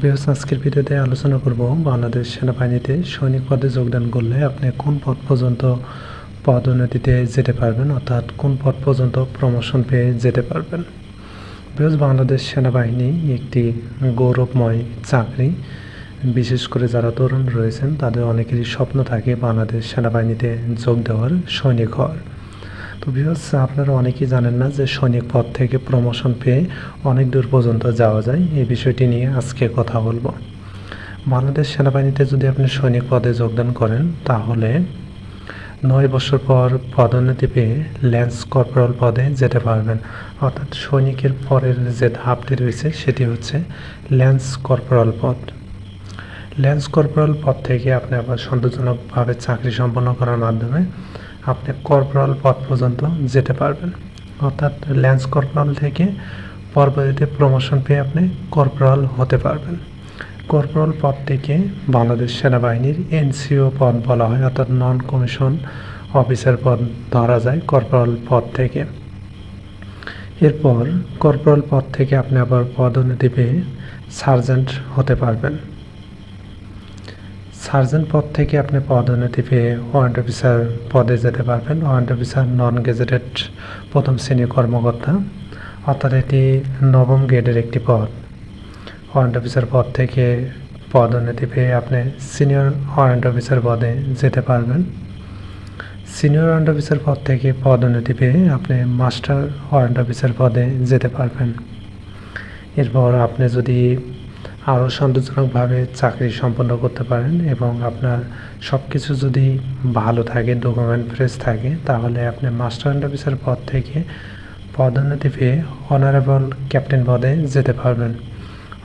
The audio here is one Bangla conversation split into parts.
বৃহস্প আজকের ভিডিওতে আলোচনা করব বাংলাদেশ সেনাবাহিনীতে সৈনিক পদে যোগদান করলে আপনি কোন পদ পর্যন্ত পদোন্নতিতে যেতে পারবেন, অর্থাৎ কোন পদ পর্যন্ত প্রমোশন পেয়ে যেতে পারবেন? বৃহস্প বাংলাদেশ সেনাবাহিনী একটি গৌরবময় চাকরি। বিশেষ করে যারা তরুণ রয়েছেন, তাদের অনেকেরই স্বপ্ন থাকে বাংলাদেশ সেনাবাহিনীতে যোগ দেওয়ার সৈনিক হওয়ার। তো বিহস আপনারা অনেকেই জানেন না যে সৈনিক পদ থেকে প্রমোশন পেয়ে অনেক দূর পর্যন্ত যাওয়া যায়। এই বিষয়টি নিয়ে আজকে কথা বলব। বাংলাদেশ সেনাবাহিনীতে যদি আপনি সৈনিক পদে যোগদান করেন, তাহলে নয় বছর পর পদোন্নতি পেয়ে ল্যান্স কর্পোরাল পদে যেতে পারবেন। অর্থাৎ সৈনিকের পরের যে ধাপটি রয়েছে, সেটি হচ্ছে ল্যান্স কর্পোরাল পদ। ল্যান্স কর্পোরাল পদ থেকে আপনি আবার সন্তোষজনকভাবে চাকরি সম্পন্ন করার মাধ্যমে আপনি কর্পোরাল পদ পর্যন্ত যেতে পারবেন। অর্থাৎ ল্যান্স কর্পোরাল থেকে পরবর্তীতে প্রমোশন পেয়ে আপনি কর্পোরাল হতে পারবেন। কর্পোরাল পদটিকে বাংলাদেশ সেনাবাহিনীর এনসিও পদ বলা হয়, অর্থাৎ নন কমিশন অফিসার পদ ধরা যায় কর্পোরাল পদ থেকে। এরপর কর্পোরাল পদ থেকে আপনি আবার পদোন্নতি পেয়ে সার্জেন্ট হতে পারবেন। সার্জেন্ট পদ থেকে আপনি পদোন্নতি পেয়ে ওয়ারেন্ট অফিসার পদে যেতে পারবেন। ওয়ারেন্ট অফিসার নন গেজেটেড প্রথম শ্রেণির কর্মকর্তা। অর্থাৎ এটি নবম গ্রেডের একটি পদ। ওয়ারেন্ট অফিসার পদ থেকে পদোন্নতি পেয়ে আপনি সিনিয়র ওয়ারেন্ট অফিসার পদে যেতে পারবেন। সিনিয়র ওয়ারেন্ট অফিসার পদ থেকে পদোন্নতি পেয়ে আপনি মাস্টার ওয়ারেন্ট অফিসার পদে যেতে পারবেন। এরপর আপনি যদি আরও সন্তোষজনকভাবে চাকরি সম্পন্ন করতে পারেন এবং আপনার সব কিছু যদি ভালো থাকে, ডকুমেন্ট ফ্রেশ থাকে, তাহলে আপনি মাস্টার অ্যান্ড অফিসার পদ থেকে পদোন্নতি পেয়ে অনারেবল ক্যাপ্টেন পদে যেতে পারবেন।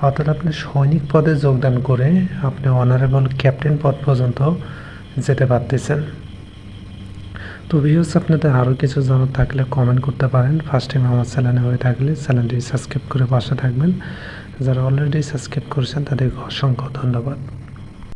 অর্থাৎ আপনি সৈনিক পদে যোগদান করে আপনি অনারেবল ক্যাপ্টেন পদ পর্যন্ত যেতে পারতেছেন। তো ভিউস আপনাদের আরও কিছু জানার থাকলে কমেন্ট করতে পারেন। ফার্স্ট টাইম আমার চ্যানেলে হয়ে থাকলে চ্যানেলটি সাবস্ক্রাইব করে পাশে থাকবেন। যারা অলরেডি সাবস্ক্রাইব করেছেন তাদেরকে অসংখ্য ধন্যবাদ।